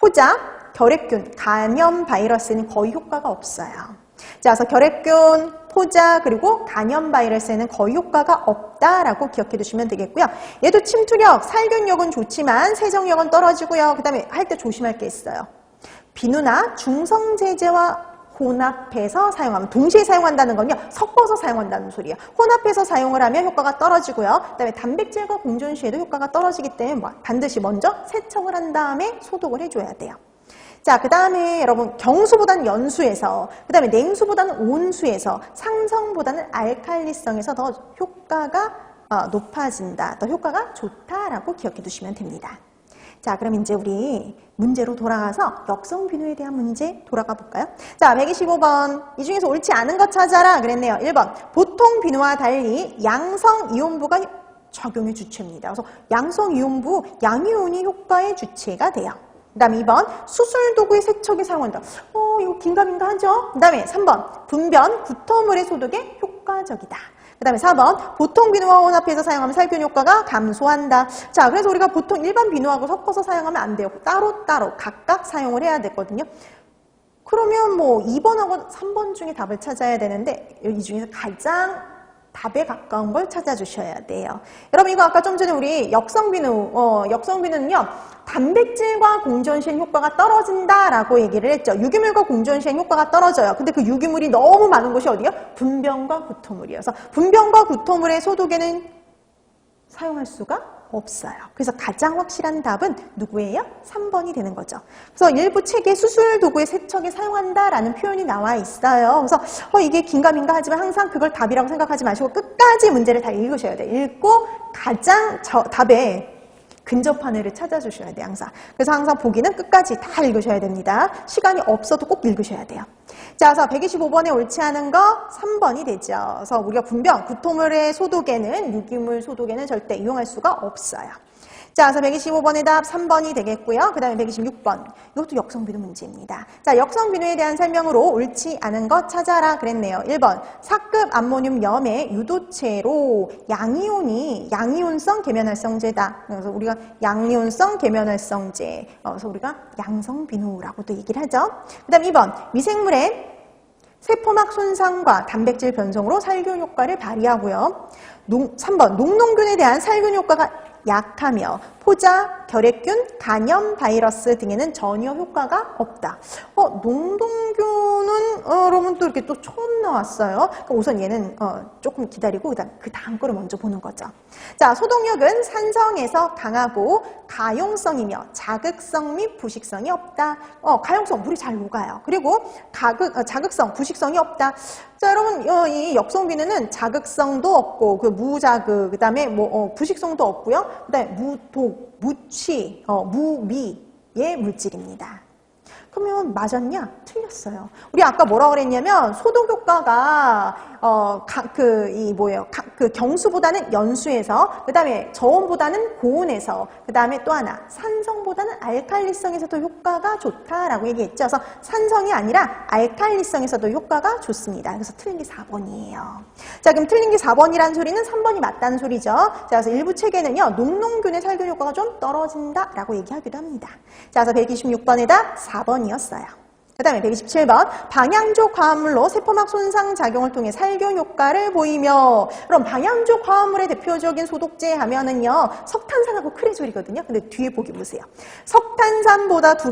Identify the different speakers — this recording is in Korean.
Speaker 1: 포자, 결핵균, 감염 바이러스는 거의 효과가 없어요. 자, 그래서 결핵균, 포자, 그리고 감염 바이러스에는 거의 효과가 없다라고 기억해 두시면 되겠고요. 얘도 침투력, 살균력은 좋지만 세정력은 떨어지고요. 그 다음에 할 때 조심할 게 있어요. 비누나 중성제제와 혼합해서 사용하면 동시에 사용한다는 건요 섞어서 사용한다는 소리예요. 혼합해서 사용을 하면 효과가 떨어지고요. 그다음에 단백질과 공존 시에도 효과가 떨어지기 때문에 뭐 반드시 먼저 세척을 한 다음에 소독을 해줘야 돼요. 자, 그 다음에 여러분 경수보다는 연수에서, 그 다음에 냉수보다는 온수에서, 상성보다는 알칼리성에서 더 효과가 어, 높아진다, 더 효과가 좋다라고 기억해 두시면 됩니다. 자, 그럼 이제 우리 문제로 돌아가서 역성 비누에 대한 문제 돌아가 볼까요? 자, 125번. 이 중에서 옳지 않은 것 찾아라. 그랬네요. 1번. 보통 비누와 달리 양성 이온부가 적용의 주체입니다. 그래서 양성 이온부, 양이온이 효과의 주체가 돼요. 그 다음에 2번 수술 도구의 세척에 사용한다. 어, 이거 긴가민가 하죠? 그 다음에 3번 분변, 구토물의 소독에 효과적이다. 그 다음에 4번 보통 비누와 혼합해서 사용하면 살균 효과가 감소한다. 자, 그래서 우리가 보통 일반 비누하고 섞어서 사용하면 안 돼요. 따로따로 각각 사용을 해야 되거든요. 그러면 뭐 2번하고 3번 중에 답을 찾아야 되는데 이 중에서 가장 답에 가까운 걸 찾아주셔야 돼요. 여러분 이거 아까 좀 전에 우리 역성비누, 어, 역성비누는요. 단백질과 공존 시엔 효과가 떨어진다라고 얘기를 했죠. 유기물과 공존 시엔 효과가 떨어져요. 근데 그 유기물이 너무 많은 곳이 어디요? 분변과 구토물이어서 분변과 구토물의 소독에는 사용할 수가 없어요. 그래서 가장 확실한 답은 누구예요? 3번이 되는 거죠. 그래서 일부 책에 수술 도구의 세척에 사용한다라는 표현이 나와 있어요. 그래서 어, 이게 긴가민가 하지만 항상 그걸 답이라고 생각하지 마시고 끝까지 문제를 다 읽으셔야 돼요. 읽고 가장 저, 답에 애를 찾아주셔야 돼요, 항상. 그래서 항상 보기는 끝까지 다 읽으셔야 됩니다. 시간이 없어도 꼭 읽으셔야 돼요. 자, 그래서 125번에 옳지 않은 거 3번이 되죠. 그래서 우리가 분변, 구토물의 소독에는, 유기물 소독에는 절대 이용할 수가 없어요. 자, 그래서 125번의 답 3번이 되겠고요. 그 다음에 126번. 이것도 역성비누 문제입니다. 자, 역성비누에 대한 설명으로 옳지 않은 것 찾아라 그랬네요. 1번. 사급 암모늄 염의 유도체로 양이온이 양이온성 계면활성제다. 그래서 우리가 양이온성 계면활성제. 어, 그래서 우리가 양성비누라고도 얘기를 하죠. 그 다음 2번. 미생물의 세포막 손상과 단백질 변성으로 살균 효과를 발휘하고요. 농, 3번. 농농균에 대한 살균 효과가 약하며 포자, 결핵균, 간염 바이러스 등에는 전혀 효과가 없다. 어, 농동균은 어, 여러분 또 이렇게 또 처음 나왔어요. 그럼 우선 얘는 어, 조금 기다리고 그다음 그 다음 거를 먼저 보는 거죠. 자, 소독력은 산성에서 강하고 가용성이며 자극성 및 부식성이 없다. 어, 가용성 물이 잘 녹아요. 그리고 가극, 어, 자극성, 부식성이 없다. 자, 여러분 어, 이 역성비누는 자극성도 없고 그 무자극, 그다음에 뭐 어, 부식성도 없고요. 그다음에 무독, 무취, 어, 무미의 물질입니다. 그러면 맞았냐? 틀렸어요. 우리 아까 뭐라 그랬냐면 소독 효과가 어 그 이 뭐예요? 가, 그 경수보다는 연수에서 그다음에 저온보다는 고온에서 그다음에 또 하나 산성보다는 알칼리성에서도 효과가 좋다라고 얘기했죠. 그래서 산성이 아니라 알칼리성에서도 효과가 좋습니다. 그래서 틀린 게 4번이에요. 자, 그럼 틀린 게 4번이라는 소리는 3번이 맞다는 소리죠. 자, 그래서 일부 책에는요. 농농균의 살균 효과가 좀 떨어진다라고 얘기하기도 합니다. 자, 그래서 126번에다 4번 이었어요. 그 다음에 127번 방향족 화합물로 세포막 손상 작용을 통해 살균 효과를 보이며 그럼 방향족 화합물의 대표적인 소독제 하면은요 석탄산하고 크레졸이거든요. 근데 뒤에 보기 보세요. 석탄산보다 두